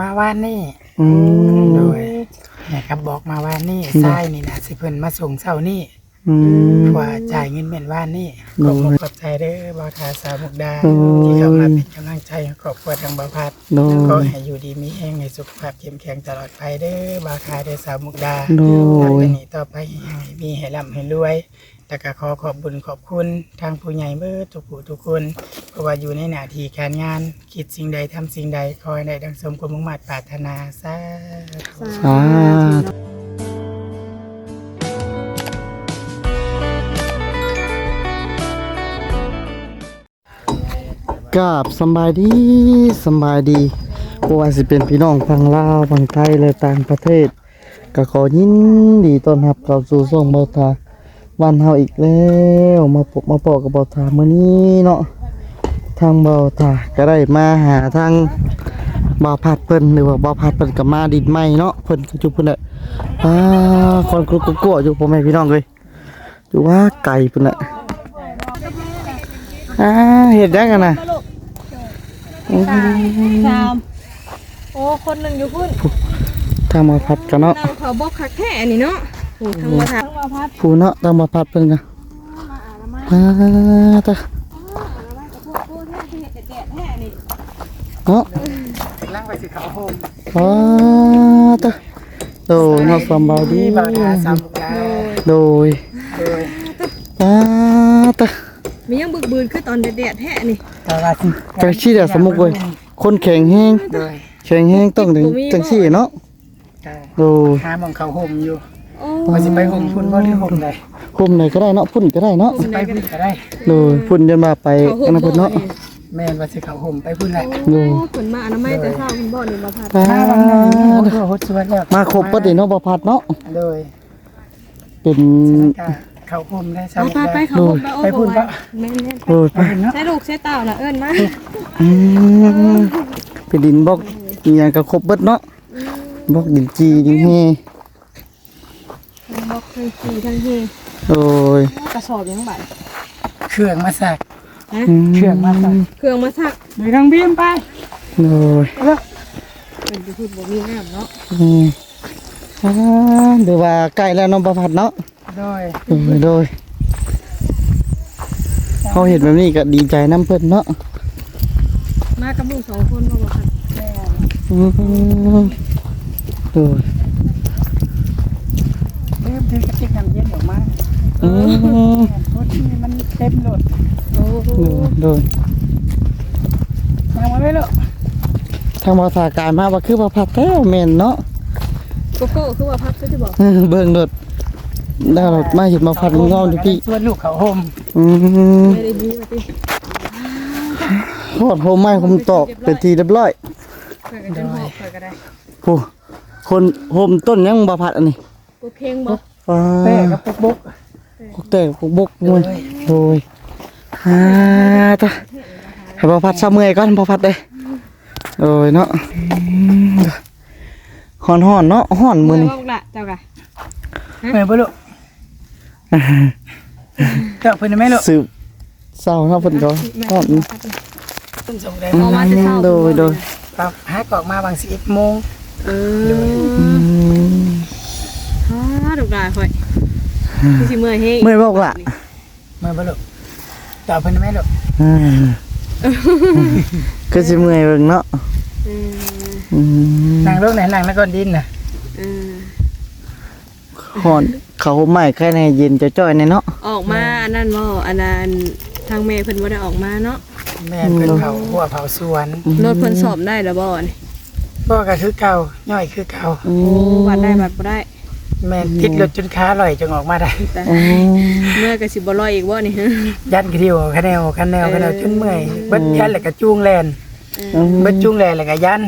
มาว่านนี่อืมโดยแม่ครับบอกมาว่านนี่ทรายนี่นะสิเพิ่นมาส่งเช้านี่อืมกว่าจ่ายเงินเป็นว่านนี่ขโดอบยคุณขอบใจเด้อบ่าวทาสาวมุกดาโดยที่เข้ามาเป็นกำลังใจให้ครอบครัวทางบ่าวพัดโดขอย ให้อยู่ดีมีแห้งให้สุขภาพเข้มแข็งตลอดไปเด้อบ่าวทาเด้อสาวมุกดาโดต่อไปยนี้ต่อไปให้มีให้ร่ำให้รวย แต่ก็ขอขอบบุญขอบคุณทางผู้ใหญ่เบิดทุกผู้ทุกคนเพราะว่าอยู่ในหน้าที่การงาน คิดสิ่งใดทำสิ่งใดขอยให้ได้ดังสมความมุ่งมั่นปรารถนาสาธุ สาธุกราบสำบายดีสำบายดีบ่ว่าสิเป็นพี่น้องทางลาวทางไทยและต่างประเทศ ก็ขอยินดีต้อนรับเข้าสู่ช่องเบาทา วันเฮาอีกแล้วมาพบมาปอกับเบาทามื้อนี้เนาะทางเบาทาก็ได้มาหาทางบ่าวพัดเพิ่นหรือว่าบ่าวพัดเพิ่นก็มาดินใหม่เนาะเพิ่นก็อยู่เพิ่นน่ะอ่าคนกลัวกลัวๆอยู่พ่อแม่พี่น้องเอ้ยอยู่ว่าไก่เพิ่นน่ะอ่าเฮ็ดได้กันน่ะอืมสามโอ้คนหนึ่งอยู่พุ่นทางบ่าวพัดกันเนาะนั่งเขาบอกคักแค่นี่เนาะ โอ้ทั้งมาทางมาพัดผู้เนาะทางบ่าวพัดเพิ่นก็อ่าตะพูดแค่ที่เห็ดแดดแค่นี่เนาะล่างไปสิเขาโฮมอ่าตะโดยเนาะสำบายดีบ่าวทาสาวมุกดาโดยโดยอ่าตะมียังบึกบืนคือตอนแดดแค่นี่แต่ว่าสิจังซี่เด้อสมมุติเว้ยคนแข็งแฮงโดยแข็งแฮงต้องถึงจังซี่เนาะก็โดยหาหมองเขาโฮมอยู่ โอ้ว่าสิไปโฮมพุ่นบ่หรือโฮมใดคุมไหนก็ได้เนาะพุ่นก็ได้เนาะสิไปพุ่นก็ได้โดยพุ่นจนมาไปเขาอันนั้นหุ่พุ่นเนาะแม่นว่าสิเขาโฮมไปพุ่นแหละโอ้ฝนมาอนามัยแต่เช้าคุณบ่อนี่มาพัดอ่าถ้าวันนั้นโอ้โหสวยแล้วมาครบบ่ได้เนาะบ่พัดเนาะโดยเป็นก็เขาโฮมได้สาไปวมุกไปดาไปเขาบอกไปโอ้ไปพุ่นบอกปะแม่นแม่นโดยไปไปเนาะใช้ลูกใช้เต่าน่ะเอิ้นมาอืมเป็นดินบอกอีหยังก็ครบเบิดเนาะบอกดินจีดินเฮ บอกทั้งขี่ทั้งเฮโดยกระสอบยังไงเครื่องมาสักมเครื่องมาสักเครื่องมาซักมีทางบีมไปโดยเป็นที่พูดบ่มีน้ำเนาะอืมอ่าเดี๋ยวว่าใกล้แล้วเน้องประพัดเนาะโดยโดยโดยเขาเห็นแบบนี้ก็ดีใจน้ำเพิ่นเนาะมากับลูกสองคนบ่บ่พัดอืมโดย เริ่มถือกระติกน้ำเย็นออกมา อืมรถนี่มันเต็มรถโอ้โดยโดยยังมาไม่ลูกทางภาษากายมาว่าคือประพัดแท้แม่นเนาะโกโก้คือว่าพัดก็จะบอกเออเบิ่งรถได้รถมาเห็นมาพัดงงอมดิพี่ส่วนลูกเขาโฮมอืมไม่ได้ดีมาติโหดโหไม้ผมตอกเป็นทีเรียบร้อยเกิดกันจนหอบเกิดก็ได้โอ้คนโหมต้นยังบ่พัดอันนี้กูเพลงบอกว้าเป้กับปุ๊กบุ๊ก พวกแต่พวกบกมวยโดยฮ่าตะให้บ่พัดซะเมื่อยก่อนบ่พัดเด้โดยเนาะฮ้อนๆเนาะฮ้อน มื มื้ อ อนี้ บอกละเจ้ากะ เมื่อบ่ลูกเจ้าเพิ่นได้ไหมลูก สืบเศร้าเนาะเพิ่นก็ฮ้อน เพิ่นส่งได้ ออกมาจะเศร้า โดยโดย ครับหากออกมาบาง11โมง เอ อื อ ม ฮ่าดอกดาค่อย พี่สิเมื่อยเฮงเมื่อยบอกล่ะเมื่อบ่ลูกเจ้าเพิ่นได้ไหมลูกอ่าก็สิเมื่อยเบิ่งเนาะเอออืมนั่งลงไหนนั่งแล้วก็ดินน่ะเออฮ้อนเขาใหม่แค่ในเย็นจะจ้อยในเนาะออกมาอันนั้นบ่อันนั้นทางแม่เพิ่นบ่ได้ออกมาเนาะแม่นเพิ่นเผาหัวเผาสวน รถเพิ่นสอบได้แล้วบ่นี่พ่อก็คือเก่าย่อยคือเก่าอืโอ้มวัดได้บัดบ่ได้ แม่นติดรถจนขาลอยจนออกมาได้ แต่อืมเมื่อยก็สิบ่รออีกบ่นี่ ยันกระเดียวคะแนวคะแนวคะแนวจนเมื่อยเบิดยันแล้วก็จูงแลนอืมเบิดจูงแลนแล้วก็ยัน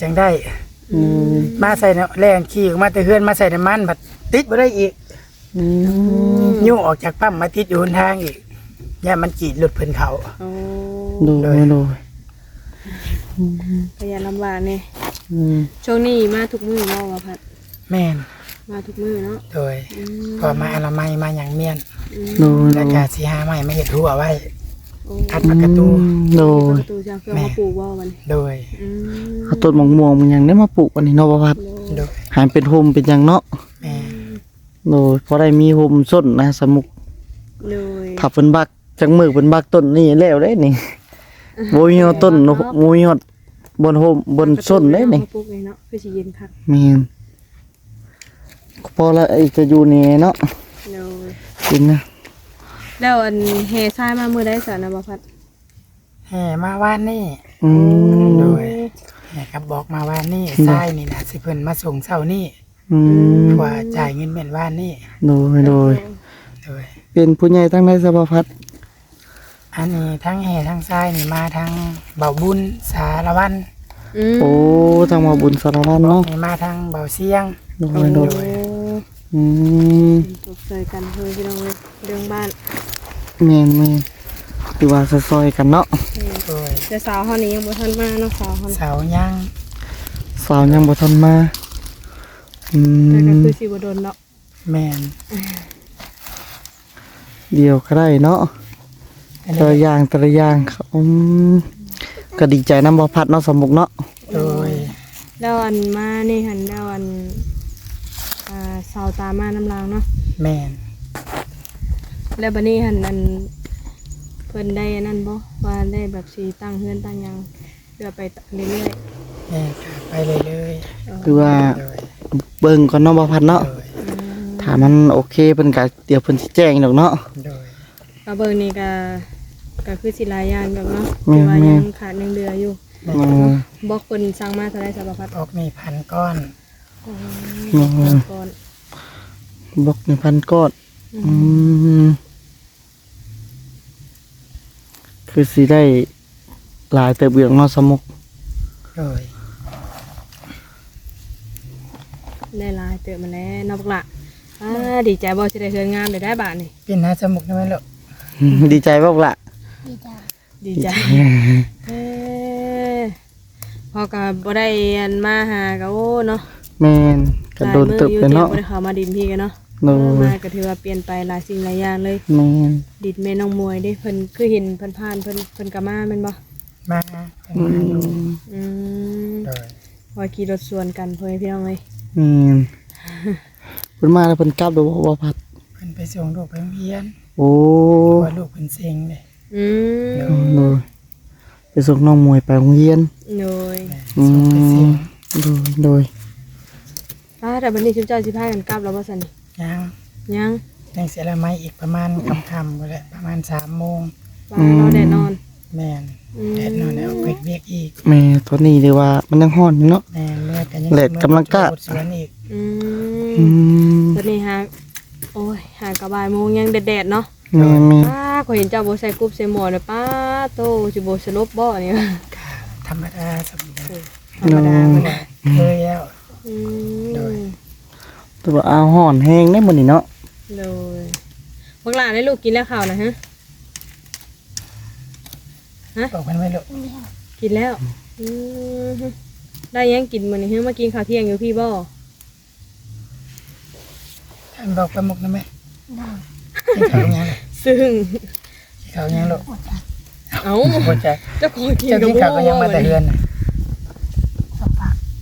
จังได้ อืมมาใส่น้ำแรงขี่ออกมาแต่เฮือนมาใส่น้ำมันบัดติดบ่ได้อีกอืมยุ่งออกจากปั๊มมาติดอยู่หนทางอีกย่ามันจีดหลุดเพิ่นเขา โอ้โดยโดยพยานลำบากนี่อืมช่วงนี้มาทุกมื้อบ่ว่าพัด แม่นมาทุกมื้อเนาะโดยอืมพอมาอนามัยมาอย่างเมียนอืมโดยโดแล้วยก็สิหาใหม่มาเฮ็ดหัวไว้ โอ้คัดปากกระตู โดปยระตูจะเครื่องมาปลูกบ่วันนี้โดย อืมเอาต้นมะม่วงมันหยังได้มาปลูกอันนี้เนาะบ่พัดโดยใหายเป็นโฮมเป็นหยังเนาะแม่โดยพอได้มีโฮมส้นนะสมุกเลยถ้าเพิ่นบักจังมือเพิ่นบักต้นนี่แล้วเด้นี่บ่มีฮอดต้นเนาะบ่มีฮอดบนโฮมบนส้นเด้นี่ปลูกเลยเนาะคือสิเย็นคักแม่น พอละไอ้จะอยู่นี่เนาะเลยกินนะแล้วอันแห่ทรายมามื้อใดซะนะบ่พัดแห่มาว่านนี่อืมโดยแห่ครับบอกมาว่านนี่ทรายนี่นะสิเพิ่นมาส่งเช้านี่อืมเพราะว่าจ่ายเงินแม่นว่านนี่โดยโดยโดยเป็นผู้ใหญ่ทั้งในสภาพัฒน์อันนี้ทั้งแห่ทั้งทรายนี่มาทางเบาบุญสารวันอืมโอ้ทางมาบุญสารวัตรเนาะนี่มาทางเบาเสียง โดยโดย อืมตกใจกันเฮ้ยพี่น้องเอ้ยเรื่องบ้านแม่นแม่นคือว่าซอยๆกันเนาะโดยแต่สาวเฮานี่ยังบ่ทันมาเนาะสาวเฮานี่เสาย่างสาวยังบ่ทันมาอืแต่ก็มคือสิบ่โดนเนาะแม่นเดียวก็ได้เนาะอันแต่นี้ละอย่างแต่ละอย่างครับอืมก็ดีใจนำบ่พัดเนาะสมมุกเนาะโดยแล้วอันมานี่หันแล้วอันอ่า สาวตามมาน้ำลางเนาะแม่นแล้วบัดนี้หันอันเพิ่นได้อันนั่นบ่ว่าได้แบบสิตั้งเฮือนตั้งหยังเพื่อไปเรื่อยแม่นค่ะไปเลยเลยคือว่าโดยเบิ่งก่อนเนาะบ่พัดเนาะโดยถ้ามันโอเคเพิ่นก็เดี๋ยวเพิ่นสิแจ้งดอกเนาะ โดยๆก็เบิ่งนี่ก็ก็คือสิหลายอย่างแบบเนาะแม่ที่ว่าแม่ยังขาดยังเหลืออยู่แม่เอนอบอกเพิ่นสั่งมาเท่าใดสารพัดออกนี่พันก้อนอ๋อแม่ก่อน บอก1,000ก้อนอืมคือสิได้หลายเติบเบืองเนาะสมมุกโดยได้หลายเติบมาแล้วเนาะบักละอ่าดีใจบ่สิได้เฮือนงามได้ได้บาทนี่เป็นหน้าจมูกได้ไหมลูกดีใจบ่ล่ะดีใจเอ้อพอก็บ่ได้อันมาหาก็โอ้เนาะแม่นกระโดดตึบเลยเนาะบ่ได้เข้ามาดินพี่กันเนาะ โดยมาก็ถือว่าเปลี่ยนไปหลายสิ่งหลายอย่างเลย แม่นดิดแม่น้องมวยเด้เพิ่นคือเห็นเพิ่นผ่านเพิ่นเพิ่นก็มาแม่นบ่มาเป็นมาอยู่อืมโดยว่าขี่รถสวนกันเพิ่นพี่น้องเอ้ยแม่นเพิ่นมาแล้วเพิ่นกลับแล้วบ่ว่าพัด เพิ่นไปส่งลูกไปโรงเรียนโอ้เพราะว่าลูกเพิ่นเซ็งเลยอืมโดยไปส่งน้องมวยไปโรงเรียนโดยอืส่งไปเซ็มงโดยโดยอ่าแต่บัดนี้ชุมเจ้าสิพากันกลับแล้วบ่ซั่นนี่ ย่างยังยังเสียละไม้อีกประมาณค่ำๆก็แหละประมาณสามโมงว่าเราแน่นอน แม่นอืมแดดนอนแล้วเวกเวียกอีกแม่ตอนนี้เรียกว่ามันยังฮ้อนอยู่เนาะแม่นเลือดกันยังแดดกำลังกะโดดสวนอีกอือืมมตอนนี้หาโอ้ยหากะบ่ายโมงยังแดดๆเนาะแม่แม่ป้าขอยเห็นเจ้าบ่ใส่กรุ๊ปใส่หมวกเนี่ยป้าโตสิบ่สลบบ่เนี่ยธรรมดาสมบูรณ์ธรรมดาเมื่เพิ่อนเคยแล้วอืโดยมแตัวาเอาฮ้อนแห้งได้มื้อนี้เนาะเลยบักหลานได้ลูกกินแล้วข้าวนะฮะบอกเพิ่นไว้ลูกกินแล้วอืมได้ยังกินมื้อนี้ฮะมากินข้าวเที่ยงอยู่พี่บ่ท่านบอกประมุกนะแม่กินข้าวยังลูกซึ่งกินข้าวยังลูกเอ้าบ่จักเจ้าของกินเจ้ากินข้าวก็ยังมาแต่เฮือนน่ะ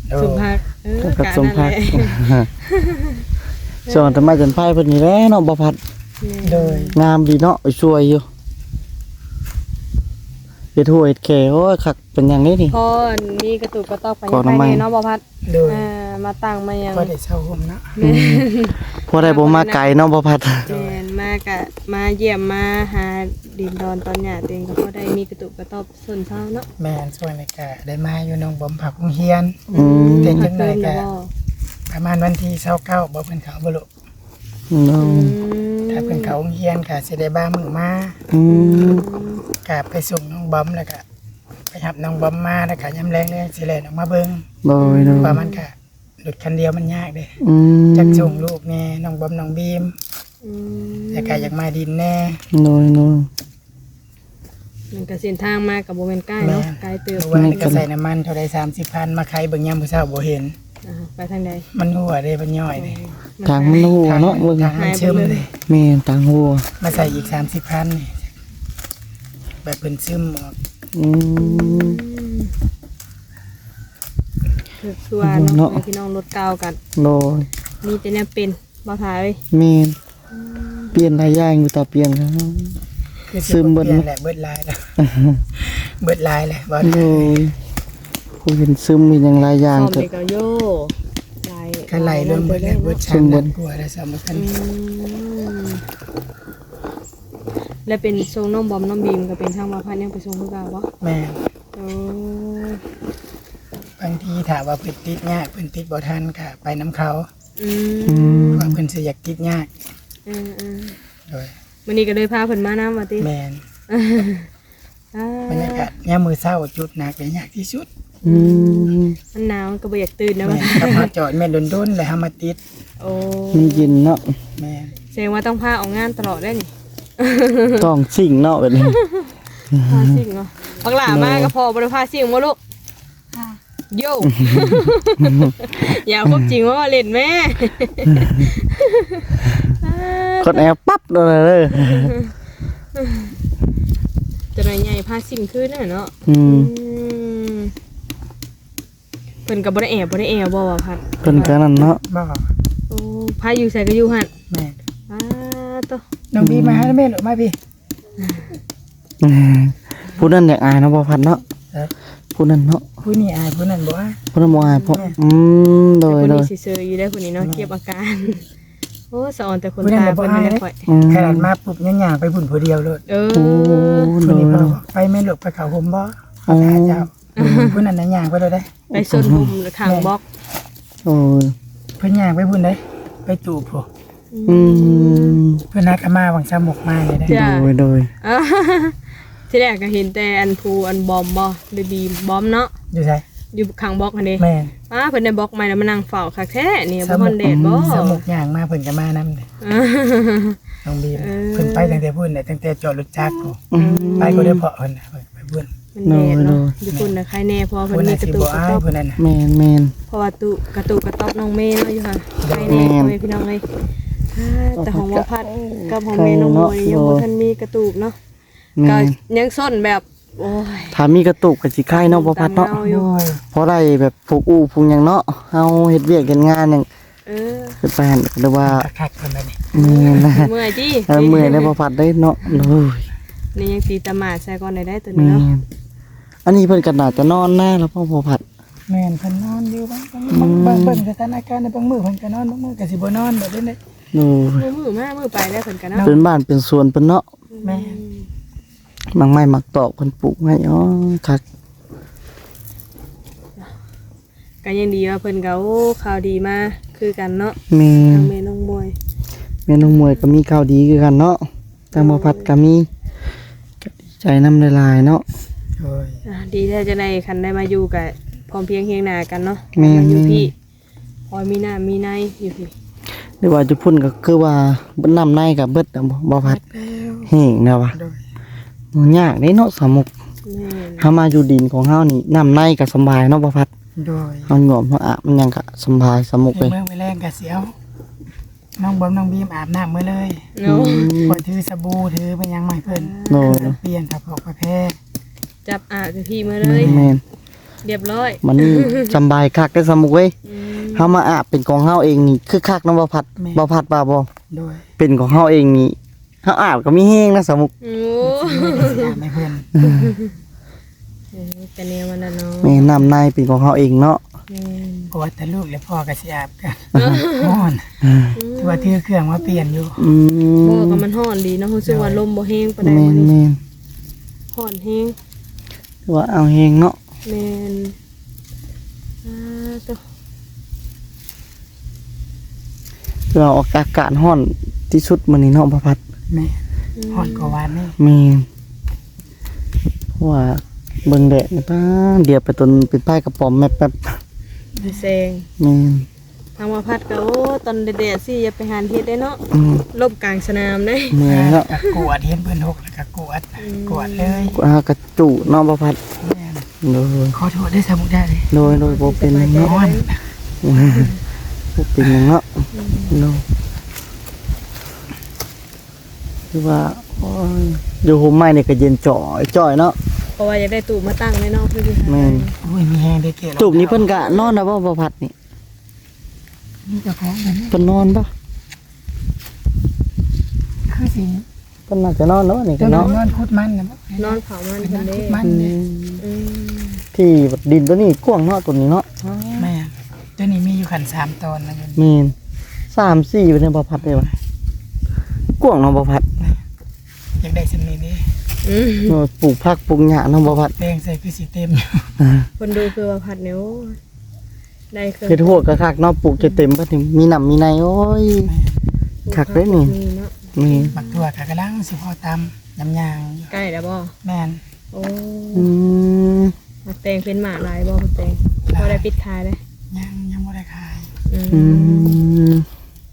โดสุยภาพเออกับกะสมนั่นพักแหละ ส่วนทำไมจนไผเพิ่นนี่แหละเนาะบ่พัดโดยงามดีเนาะช่วยอยู่เฮ็ดหัวเฮ็ดแขโอ้ยคักเป็นหยังนี้นี่พอมีกระตุกกระตอกไปก่ยัอนงน้ำไงโดยมันเนาะบ่พัดโดยเอ่ามาตั้งมายังก็ได้เช่าห่มเนาะพอได้บ่มาไกลเนาะบ่พัดแม่นมากะมาเยี่ยมมาหาดินดอนตอนหยาตัวเองก็พอได้มีกระตุกกระตอบส่วนเช้าเนาะแม่นส่วนในกะได้มาอยู่น้องบอมผักโรงเรียนอืมเก่งจังเลยเพิ่มกะแล้วบ่ ประมาณวันที่29บ่เพิ่นเขาบ่ลูกเนาะอืมถ้าเพิ่นเขาโรงเรียนกะสิได้บ้ามือมาอืมกะไปส่งน้องบอมแล้วก็ไปหับน้องบอมมาแล้วก็ยามแรงเลยสิแล่นออกมาเบิ่งโดยโดยเพราะมันกะรถคันเดียวมันยากเด้อืมจักส่งลูกแน่น้องบอมน้องบีมอืมแล้วก็อยากมาดินแน่โดยโดยมันก็เส้นทางมากับโบเมนใกล้เนาะแม่น ไกลเติบ เมื่อวานนก็ใส่น้ำมันเท่าใด30,000มาขายเบิ่งยามผู้เฒ่าบ่เห็น อ่าไปทางใดมันหัวเด้มันย่อยเด้ทางมันหัวเนาะเบิ่งทางมันเชื่อมเลยแม่นทางหัวมาใส่อีก30,000นี่แบบเพิ่นซึมออกอืมอืมคือคือว่าเนาะเนาะพี่น้องรถเก่ากันโดยมีแต่เนี่ยเป็นบ่ทายเอ้ยแม่นเปลี่ยนหลายอย่างอยู่ต่อเปลี่ยนครับ คือซึมเบิดเบิดแหละเบิดลายแล้วเบิดลายแหละบ่โดย ผู้เห็นซึมมีอย่างหลายอย่างซ่อมก็ เด็กก็โย่ลายกันไหลรวมเบิดเลยเบิดซึชามมเบิเดือดนกว่าแล้วสำคัญอืมแล้วเป็นทรงน้องบอมน้องบีมก็เป็นทางมาพันยังไปทรงคือเก่าบ่แม่นโอ้บางทีถามว่าเพิ่นติดยากเพิ่นติดบ่ทันก็ไปน้ำเขาอือืมมว่าเพิ่นสิอยากติดยากเออเออโดยวันนี้ก็เลยพาเพิ่นมานํว่าติแม่นอ่าบรรยากาศยามมื้อเช้าจุดหนักเป็นยากที่สุด อืมมันหนาวก็บ่อยากตื่นนะแม่ว่านถ้าพาจอดแม่นโดนๆแล้วเฮามาติดโอ้มันเย็นเนาะแม่นแสดงว่าต้องพาออกงานตลอดได้นี่ต้องสิ่งเนาะแบบนี้ พาสิ่งเหรอพักหลามาก็พอบริพาสิ่งมาลูกโย่ อย่าพบจริงว่าเล่นแม่ กดแอร์ปั๊บโดนเลยจะหน่อยใหญ่พาสิ่งขึ้นน่ะเนาะอืม อืมเพิ่นกับบริแอบบ่ได้แอบบ่ว่าพัดเพิ่นก็นั่นเนาะบ่โอ้พาอยู่ใส่ก็อยู่หั่นแม่นอ้าตัวน้องบีมาหาแม่หรือมาพี่อืมผู้นั้นอยากอายเนาะบ่พัดเนาะเอ้ยผู้นั้นเนาะผู้นี้อายผู้นั้นบ่อาย ผู้นั้นบ่อายเพราะอืมโดแต่ยคนโดนี้ยสิเซออยู่ได้คนนี้เนาะเก็บอาการ โอ้สะออนแต่คนผู้นั้นตาน่ะบ่เพิ่นอายไม่ได้เด้ค่อยอืมขนาดมาปุ๊บย่างๆไปบุญผู้เดียวโลดเออโอ้โดผู้ยนี้โดบ่ยไปแม่นลูกไปเขาห่มบ่อ๋อหาเจ้า ผู้นั้นน่ะย่างไปเลยได้ไปส้นบุมหรือทางบล็อกโอ้ยเพิ่นย่างไปบุญได้ไปจูบผู้อืมเพิ่นนักมาวังสามกมาเลยได้จ้ะโดยโดยอ่าที่แรกก็เห็นแต่อันภูอันบอมบ่หรือบีมบอมเนาะอยู่ไสอยู่ข้างบล็อกอันนี้แม่นอ้าเพิ่นได้บล็อกใหม่แล้วมานั่งเฝ้าคักแท้นี่บ่ฮอนเดดบ่สามกย่างมาเพิ่นก็มานำอ่า น้องบีมเออ เพิ่นไปตั้งแต่พุ่นน่ะตั้งแต่จอดรถจักรผู้อืมไปก็ได้เพาะเพิ่นน่ะไปพุ่น มันแดดโน่เนาะโน่อยู่คุณน่ะใครแน่เพราะว่าเพิ่พุ่นนมีน่ะกระสิตุกบ่กระอายต๊อบพุ่นนั่นน่ะแมนแมนเพราะว่าตุกระตุกกระต๊อบน้องเมย์เนาะอยู่ค่ะใครแน่แม่นพ่อแม่พี่น้องเอ้ยอ่าแต่ของว่าพัดกับของแม่น้องโมยยังบ่ทันมีกระตุกเนาะแมก็นยังส้นแบบโอ้ยถ้ามีกระตุกก็สิคลายเนาะบ่พัดเนาะตมอยู่เพราะได้แบบผูกอู้ผูกหยังเนาะเฮาเฮ็ดเวียกเฮ็ดงานหยังเออคือไปหั่นก็เรียกว่าคักๆเพิ่นน่ะนี่แม่นนะเมื่อยจี้เออเมื่อยได้บ่พัดได้เนาะโอ้ย นี่ยังตีตะหมาดใส่ก่อนได้ได้ตัวแม่นี้เนาะนอันนี้เพิ่นก็น่าจะนอนหน้าแล้วพ่อบ่พัด แม่นเพิ่นนอนอยู่บางบางบางเบิ่งสถานการณ์ในบางมื้อเพิ่นก็นอนบางมื้อก็สิบ่นอนแบบนี้เด้โอ้ยมือมือมามือไปแล้วเพิ่นกันเนาะเป็นบ้านเป็นสวนเพิ่นเนาะแม่นบางไม้มักตอกเพิ่นปลูกไว้อ๋อคักก็ยังดีว่าเพิ่นก็โอ้ข่าวดีมาคือกันเนาะแม่ทางเมน้องมวยแม่น้องมวยก็มีข่าวดีคือกันเนาะทางบ่พัดก็มีก็ดี ใจนำหลายๆเนาะ โอ้ยอะดีแท้จะได้คันได้มาอยู่กับพร้อมเพรียงเฮียงหน้ากันเนาะแม่นมาอยู่พี่พอมีหน้ามีในอยู่พี่หรือว่าจะพุ่นก็คือว่าเบิ่นน้ำในกับเบิดน่ะบ่บ่พัดแล้วแห้งนะวะโดยมันยากเด้เนาะสามุกแม่นเฮามาอยู่ดินของเฮานี่น้ำในก็สำบายเนาะบ่พัดโดยเฮาหยอมเฮาอาบมันยังก็สำบายสามุกในเลย เมืองไปแรงก็สิเอา น้องบอมน้องบีมอาบน้ำมื้อเลยเนาะคอยถือสบู่ถือไปยังใหม่เพิ่นโน่นเปลี่ยนกับออกประเภทจับอาบกับพี่มาเลย แม่นเรียบร้อยมันนี่สำบายคักได้อสามุกเว้ยอืมเฮามาอาบเป็นของเฮาเองนี่คือคักเนาะบ่พัดบ่พัดบ่าบ่โดยเป็นของเฮาเองนี่เฮาอาบก็มีแห้งนะสามุกโอ้ไม่ได้สิอาบให้เพิ่นเออแต่แนวมันน่ะเนาะแม่น้ำในเป็นของเฮาเองเนาะแม่นเพราะว่าแต่ลูกและพ่อก็สิอาบกันฮ้อนถื อว่าถือเครื่องมาเปลี่ยนอยู่อืบ่มก็มันฮ้อนดีเนาะรู้สึกว่าลมบ่แห้งปานใดแม่วันนนี้แม่นฮ้อนแห้งว่าเอาแห้งเนาะแม่นอ่าตัวเราออกอากาศร้อนที่สุดมื้อนี้เนาะบ่พัดแม่ฮ้อนกว่าวันนี่แม่นเพราะว่าเบิ่งแดดนี่ป้าเดี๋ยวไปตนเป็นป้ายกระป๋อมแม่แป๊บ แซง แม่น ทางมาพัดก็โอ้ตอนแดดๆสิอย่าไปหานเฮ็ดได้เนาะอืมลบกลางสนามเด้เมื่อยเนาะก็กวดเห็นเพิ่นหกแล้วก็กวดกวดเลยอากระจุเนาะบ่พัดแม่นโดยขอโทษได้สมุได้เลยโดยโดยบ่เป็นหยังนเนาะอนบ่เป็นหยังเนาะโดยคือว่าโอ้ยอยู่โฮมไม้นี่ก็เย็นจ่อยจ่อยเนาะพอราะว่าอยากได้ตู้มาตั้งไว้เนอกเพื่อที่แม่น อุ้ยมีแฮงได้เกะจูบนี้เพิ่นก็นอนนะบ่บ่พัดนี่ นี่เจ้าของแบบนี้เพิ่นนอนปะคือสิเพิ่นน่าจะนอนแล้วนี่ก็เจ้าน้องเนาะนอนคุดมันนะบ่นอนเผามันเป็นเพิ่นอนนเด้คุดมันอืเนี่ยมอืมที่ดินตัวนี้กว้างเนาะตัวนี้เนาะแม่ตัวนี้มีอยู่ขันสามตอนนะเงินแม่นสามสี่อยู่ในบ่พัดได้บ่กว้างเนาะบ่พัดอยากได้สำนีนี้อืมเออปลูกผักปลูกหญ้าเนาะบ่พัดแดงใส่คือสีเต็มอ่าคนดูคือว่าผัดเนี่ยโอ้ย ได้เครื่องเฮ็ดหัวกะคักเนาะปลูกจะเต็มบ่ถึงมีน้ำมีในโอ้ย คักเด้นี่มีเนาะมีบักตัวกะกระลังสิพอตำยำยางอยู่ใกล้แล้วบ่แม่นโอ้อืมมาแตงเป็นหมาลายบ่มาแตงพอได้ปิดท้ายเลยยังยังบ่ได้ขาย อือืมม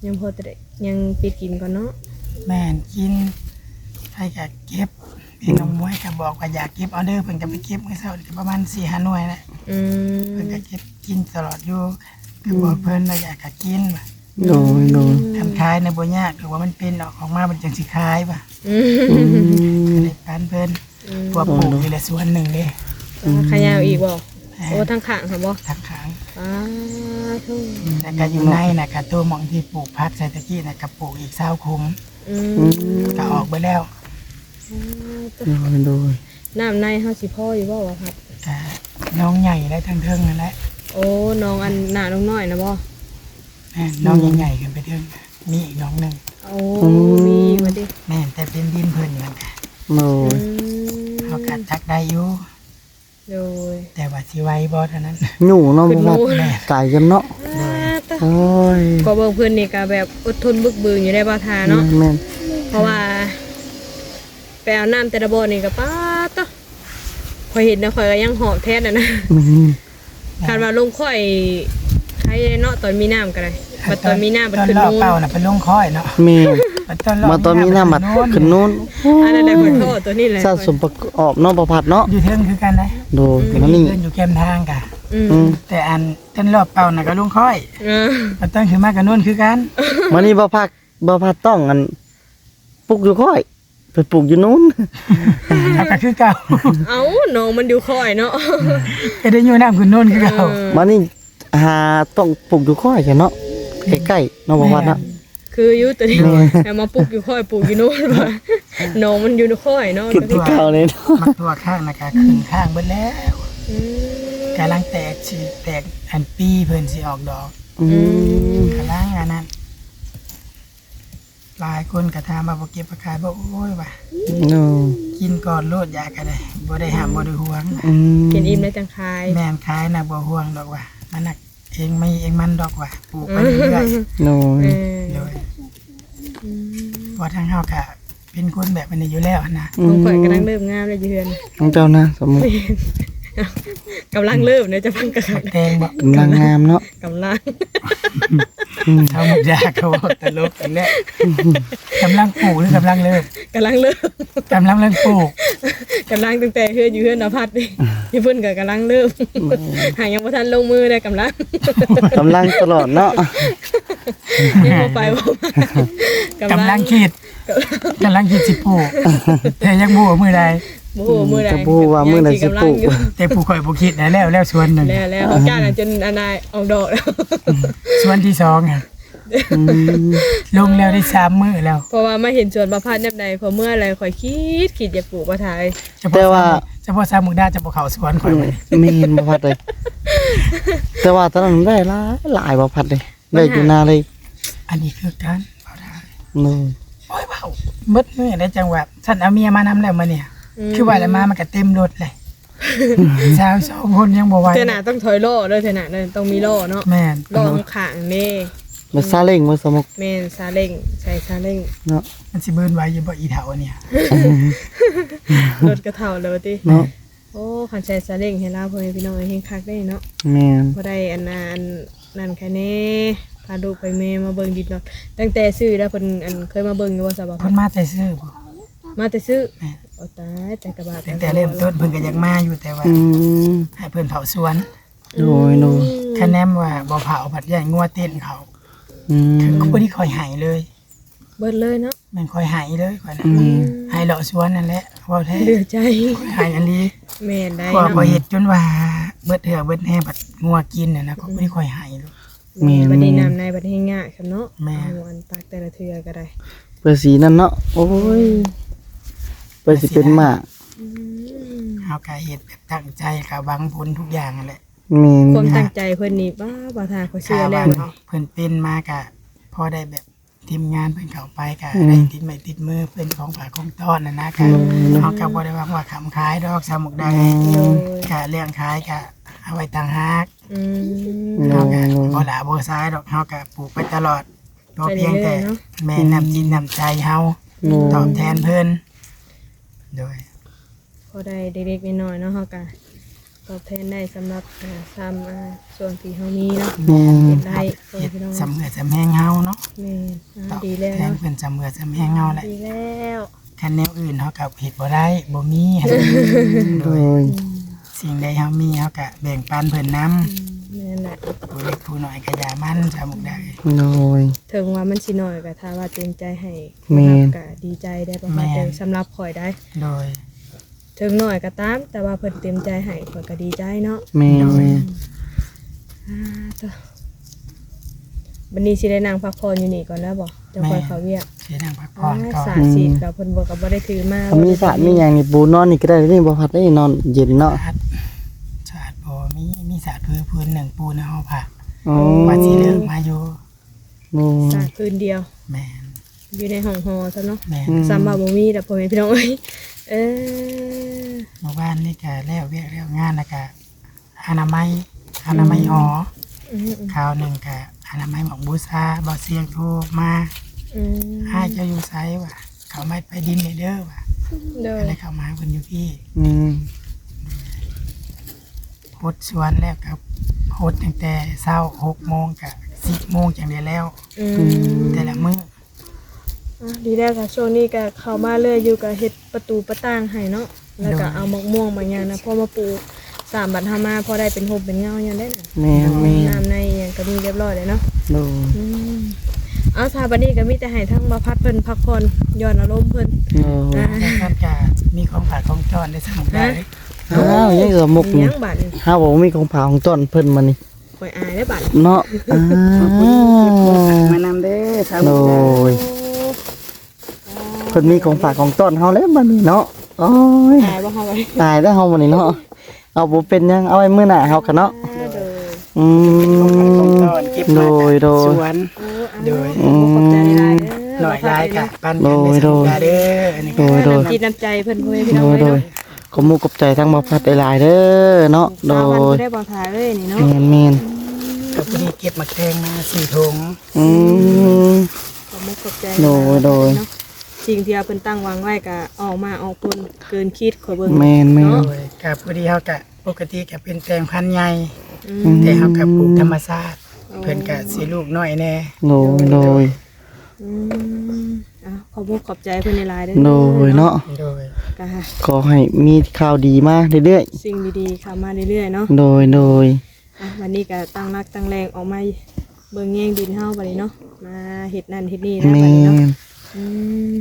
ยังพอจะได้ยังปิดกินก่อนเนาะแม่นกินใครกะเก็บ พี่น้องมวยก็บอกว่าอยากเก็บออเดอร์เพิ่นก็ไปเก็บเมื่อเช้านี่ก็ประมาณ4-5หน่วยแหละอืเพิ่นมก็เก็บกินตลอดอยู่ก็บอกเพิ่นว่าอยากกะกินว่ะโดยโดยทำขายในบ่ยากหรือว่ามันเป็นออกออกมาเป็นจังสิขายป่ะอืมอืม ก็ได้ปานเพิ่นพวกปลูกอยู่ละส่วนหนึ่งเด้ขายาวอีกบ่โอ้ทั้งข้างค่ะบ่ทักขาง อ้าทุกแต่ก็อยู่ในน่ะก็ตัวหมองที่ปลูกพักใส่ตะกี้น่ะก็ปลูกอีก20คุมอือืมมก็ออกไปแล้ว โดยโดยน้ำในเฮาสิพ่ออยู่บ่วะครับก็น้องใหญ่และทั้งเทิงนั่นแหละโอ้น้องอันหน้าน้องน้อยนะบ่แม่นน้องใหญ่ๆขึ้นไปเทิงมีอีกน้องหนึงโอ้มีมาดิแม่นแต่เป็นดินเพิ่นเหมือนกันโดอืยมเขาก็ทักได้อยู่โดยแต่ว่าสิไว้บ่เท่านั้น หนูเนาะขึ้บ่นพัดหมู่ไก่กันเนาะอ่าตะโอ้ยก็เบิ่งเพิ่นนี่ก็แบบอดทนบึกบืนอยู่ได้บ่ทาเนาะแม่นเพราะว่าไป เอาน้ำแต่ละบ่อนี่ก็ป้าดตะข่อยเห็นนะข่อยก็ยังหอบแท้น่ะนะแม่นคาดว่าลงข่อยใครเนาะตอนมีน้ำก็ได้บัดตอนมีน้ำบัดตอนขึ้นรอบนู้นเป้าน่ะเป็นลงค้อยเนาะแม่นบัดตอนรอบมาตอนมีน้ำมัดขึ้นนู้นอันนั้นได้ข่อยโทษตัวนี้แหละสะสมประกอบเนาะบ่พัดเนาะอยู่เทิงคือกันนะโดยก็มันมีนี่เพื่อนอยู่แคมทางกะ อืมอืมแต่อันต้นรอบเป่าน่ะก็ลุงค่อยอ่าบัดต้นคือมากับนุ่นคือกันมันนี่บ่พักบ่พัดต้องอันปลูกอยู่ค่อย ไปปลูกอยู่นู้นแล้วก็คือเก่าเอ้าน้องมันดูข่อยเนาะก็ได้อยู่น้ำคือนุ่นคือเก่ามันนี่หาต้องปลูกอยู่ค่อยแค่เนาะใกล้ๆเนาะบ่พัดเนาะคืออยู่ตัวนี้แต่มาปลูกอยู่ข่อยปลูกอยู่โน่นว่าน้องมันอยู่ในข่อยเนาะคิดที่เก่าเลยเนาะมักตัวข้างน่ะก็ขึ้นข้างเบิดแล้วอืมกำลังแตกสิแตกอันปีเพิ่นสิออกดอกอืมกำลังอันนั้น หลายคนก็ถามว่าบ่เก็บประขายบ่โอ้ยว่าเนาะกินก่อนโลดยาก็ได้บ่ได้ห้ามบ่ได้ห่วงอืมกินอิ่มแล้วจังคายแม่นขายน่ะบ่ห่วงดอกว่ามันน่ะเองไม่เองมันดอกว่าปลูกไปเรื่อยๆโน้ยเออโดยเพราะทางเฮากะเป็นคนแบบนี้อยู่แล้วนะของข่อยกำลังเริ่มงามเลยอยู่เฮือนของเจ้านะสมมุติ กำลังเริ่มเนี่ยจะพังกระบักแตงบอกกำลังงามเนาะกำลังเท่าหมกยาเขาบอกตลกอีกแล้วกำลังปลูกหรือกำลังเริ่มกำลังเริ่มกำลังเริ่มปลูกกำลังตั้งแต่เฮือนอยู่เฮือนนภัสนี่พี่เพิ่นก็กำลังเริ่มหายังบ่ทันลงมือเลยกำลังกำลังตลอดเนาะยังบ่ไปบ่มากำลังคิดกำลังคิดสิปลูกแต่ยังบ่มือใด บ่ฮู้มื้อใดจะพูดว่ามื้อใดสิปลูก ยังสิกำลังอยู่แต่ปลูกข่อยบ่คิดนะแล้วแล้วสวนหนึ่งแล้วแล้วเขาจ้างกันจนอนนายออกดอกแล้ว สวนที่สองอะอืมลงแล้วได้สามมื้อแล้วเพราะว่ามาเห็นสวนประพัดแนบใดพอเมื่อไรข่อยคิดคิดอยากปลูกบ่ทายเฉพาะเฉพาะสามมื้อได้เฉพาะเขาสวนข่อยบ่ได้ไม่เห็นบ่พัดเลย แต่ว่าตอนนั้นได้หลายหลายบ่พัดเลยได้อยู่นาเลยอันนี้คือการเป่าได้โน้ยโอ้ยเบาเบิดมื้อได้จังหวะฉันเอาเมียมานำแล้วมาเนี่ย คือว่าแล้วมามันก็เต็มรถเลยสาวสองคนยังบ่ไหวเทน่ะต้องถอยโล่ด้วยเทน่ะเด้อต้องมีโล่เนาะแม่นโล่ข้างๆนี่มาซาเล้งมาสมกแม่นซาเล้งใส่ซาเล้งเนาะมันสิเบิ่นไหวอยู่บ่อีเถาเนี่ยรถกระเท่าเลยว่าติเนาะโอ้คันใช้ซาเล้งให้ลาพ่อแม่พี่น้องเฮงคักได้เนาะแม่นบ่ได้อันนั้นนั่นแค่นี้พาลูกไปเมมาเบิ่งดิดเนาะตั้งแต่ซื้อแล้วเพิ่นอันเคยมาเบิ่งอยู่ว่าสบายเพิ่นมาแต่ซื้อบ่ มาแต่ซื้อแม่นโอ้ตายแต่กระบะตั้งแต่เริ่มต้นเพิ่นก็อยากมาอยู่แต่ว่า อืมให้เพิ่นเผาสวนโน้ยโน้ยคะแนนว่าบ่เผาผัดใหญ่งัวเต้นเขาอืมคือบ่ได้คอยหายเลยเบิดเลยเนาะมันคอยหายเลยข่อยน่ะอืมหายเลาะสวนนั่นแหละเว้าแท้เหลือใจคอยหายอันนี้แม่นได้พอเนาะพอเห็ดจนว่าเบิดเถื่อเบิดแห่บัดงัวกินน่ะนะก็ไม่ได้ค่อยให้ลูกแม่บัดนี้น้ำในบัดนี้ง่ายครับเนาะแม่เอาอันตักแต่ละเทื่อก็ได้ เพื่อสีนั่นเนาะโอ้ยเพื่อสิเป็นหมากอืมเฮาก็เฮ็ดแบบตั้งใจก็หวังผลทุกอย่างนั่นแหละแม่นความตั้งใจเพิ่นนี่บ้าบ่ทาเขาเชื่อแล้วว่าเพิ่นเป็นมาก็พอได้แบบทีมงานเพิ่นเข้าไปก็ได้ติดไม้ติดมือเพิ่นของฝากของต้อนน่ะนะก็เฮาก็บ่ได้ว่าว่าคำขายดอกสามุกได้โดยก็เรื่องขายก็เอาไว้ต่างหาก อืมโนเฮาก็โนบ่หลาบ่ซ้ายดอกเฮาก็ปลูกไปตลอดตัวไปเพียงแต่เรื่อยๆเนาะแม่นำจิตนำใจเฮาโนตอบแทนเพิ่น โดย พอได้เด็กๆน้อยๆเนาะเฮาก็ตอบแทนได้สำหรับอ่าซ้ำอ่าส่วนที่เฮามีเนาะแม่น เฮ็ดได้เพิ่นเฮ็ดพี่น้องสำเร็จสำแหงเฮาเนาะแม่นตอ่าอบดีแล้วแทนเนาะเพิ่นสำเร็จสำแหงเฮาแหละดีแล้วคันแนวอื่นเฮาก็เฮ็ดบ่ได้บ่มีโดยสิ่งใดเฮามีเฮาก็แบ่งปันเพิ่นนำอืมนั่น แหละผู้เล็กผู้น้อยก็อย่ามันสามุกได้โดย ถึงว่ามันสิน้อยก็ถ้าว่าเต็มใจให้แม่น ก็ดีใจได้ประแม่มาณนเดิมสำหรับข่อยได้ โดย ถึงน้อยก็ตาม แต่ว่าเพิ่นเต็มใจให้ข่อยก็ดีใจเนาะแม่นแม่นอ่าตัววันนี้สิได้นั่งพักผ่อนอยู่นี่ก่อนแล้วบ่จะคอยเขาเวียกเสียดังพักผ่อ๋ออนก่อนสาสีกับเพิ่นบอกกับบ่ได้ถือมาถ้ามีสระมีหยังนี่ปูนอนนี่ก็ได้นี่บ่พัดได้นอนเย็นเนาะสาดสาดบ่ มีมีสาดพื้นพื้นหนึ่งปูนเฮาผ่าอ๋อว่าสิเลิกมาอยู่โอ้สาคืนเดียว แม่นอยู่ในห้องหอซะเนาะแม่นอืมซ้ำว่าบ่มีแต่พ่อแม่พี่น้องเอ้ยเออเมื่อวานนี่ก็แล้วเวียกแล้วงานแล้วก็อนามัยอนามัยหออืมคราวหนึ่งก็อนามัยหมอกบูชาบ่เสียงโทรมาอืมให้เจ้าอยู่ไสว่ะเขาไม่ไปดินเลยเด้อว่ะเด้อก็เลยเข้ามาเพิ่นอยู่พี่อืมโหดสวนแล้วครับโหดตั้งแต่เช้า6โมงกับ10โมงจังได้แล้ว อืมแต่ละมื้ออะดีแล้วค่ะช่วงนี้ก็เข้ามาเรื่อยอยู่กับเฮ็ดประตูประต่างให้เนาะแล้วก็เอามะม่วงมาอย่างนะพอมาปลูกสามบัดทามาพอได้เป็นโฮมเป็นเงาอย่างได้น่ะแม่นแม่นน้ำในอหย่างก็มีเรียบร้อยเลยเนาะ โดยอืมเอาซาบันนี้ก็มีแต่ให้ทั้งมาพัดเพิ่นพักผ่อนย้อนอารมณ์เพิ่นโดย อะแล้วท่านก็มีของฝากของจอนได้สั่งได้ อ้าวยังสมุกมีหนี่ยังบาดนี่ฮาบอกว่ามีของผาของต้นเพิ่นมานี่ข่อยอายได้บาดเนาะอ่ามานำเด้อทางโดยเพิ่นมีของฝากของต้นเฮาแล้วบัดนี้เนาะโอ้ยอายบ่เฮาไว้ตายแล้วเฮาบัดนี้เนาะเอาบ่เป็นหยังเอาไว้มื้อหน้าเฮากันเนาะอ่าโดย อืของฝากของมจอนเก็บโดมายโดจากยสวนโอ้โดยอะขอบใจหลายๆเด้อหน่อยได้กะปันโดกันยได้โดสั่งยได้เด้ออันนี้โดก็ยโดย น้ำจิตน้ำใจเพิ่นพ่อแม่พี่โดน้องยเอ้ยโดเนาะย ขอมูกบใจทั้งบ่พัดหลายๆเด้อเนาะโดยได้บ่ถ่ายเลยนี่เนาะแม่นแม่นก็พอดีเก็บมาแตงมาสี่ถุงอืมขอบมุกขอบใจโดยโดยสิ่งที่เอาเพิ่นตั้งวางไว้ก็ออกมาออกผลเกินคิดขอเบิ่งแม่นแม่นเนาะโดยก็พอดีเฮาก็ปกติก็เป็นแตงพันธุ์ใหญ่แต่เฮาก็ปลูกธรรมชาติเพิ่นก็สิลูกน้อยแน่โดยโดยอืมอะขอบคุณขอบใจเพื่อนในไลน์ด้วยโดยเนาะโดย ก็ขอให้มีข่าวดีมาเรื่อยสิ่งดีๆเข้ามาเรื่อยๆเนาะๆ โดยโดยอะวันนี้ก็ตั้งรักตั้งแรงออกมาเบิ่งแย่งดินเฮาบัดนี้เนาะมาเฮ็ดนั่นเฮ็ดนี่นะแม่บัดนี้เนาะน อืม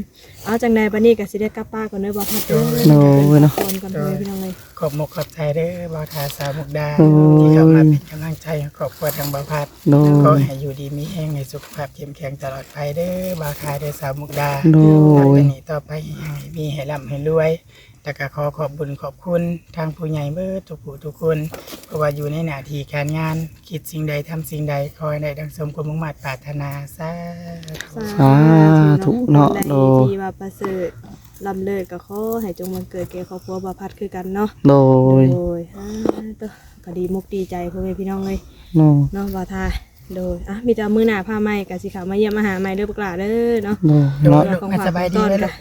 เอาจังใดบัดนี้ก็สิได้กลับป้านก่อนเด้อบ่พัดเด้อโดยเนาะ ก่อนก่อนเลยพี่น้องเลยขอบมกขอบใจเด้อบ่าวทาสาวมุกดา โอ้ย ที่เข้ามาเป็นกำลังใจให้ครอบครัวทางบ่าวพัดโดขอย ให้อยู่ดีมีแห้งในสุขภาพเข้มแข็งตลอดไปเด้อบ่าวทาเด้อสาวมุกดาโดต่อไปยนี้ต่อไปให้มีให้ร่ำให้รวย แต่ก็ขอขอบบุญขอบคุณทางผู้ใหญ่เบิดทุกผู้ทุกคนเพราะว่าอยู่ในหน้าที่การงาน คิดสิ่งใดทำสิ่งใดขอให้ได้ดังสมความมุ่งมั่นปรารถนาสาธุสาธุเนาะได้โด ที่ว่าประเสริฐลำเลิศก็ขอให้จงบังเกิดแก่ครอบครัวบ่พัดคือกันเนาะโดยโดยอ่าตัวก็ดีมุกดีใจพ่อแม่พี่น้องเลยโนเนาะบ่าวทาโดยอะมีแต่มือหน้าผ้าไหมกับสิเขามาเยี่ยมมาหาใหม่เด้อปกหลาเด้อเนาะโดโดเนาะยลูกมาสบายดีไหมลูก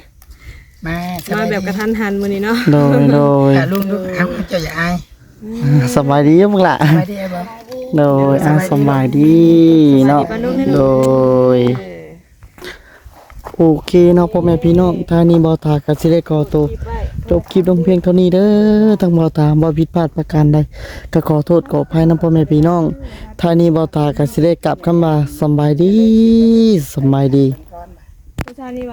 มาสมาบายแบดีบกระทันหันมื้อนี้เนาะโดยโดยอะลุงลูกเอาเจ้าอย่าอายสบายดีมั้งล่ะสบายดีบ่โดยอะสบายดีเนาะโดยเออโอเคเนาะพ่อแม่พี่น้องท่านี้บ่ตาก็สิได้ขอตัวคิดไว้จบคลิปลงเพียงเท่านี้เด้อทั้งบ่ตาบ่ผิดพลาดประการใดก็ขอโทษขออภัยนำพ่อแม่พี่น้องท่านี้บ่ตาก็สิได้กลับคำว่าสำบายดีสำบายดีผู้ชายนี่ว่า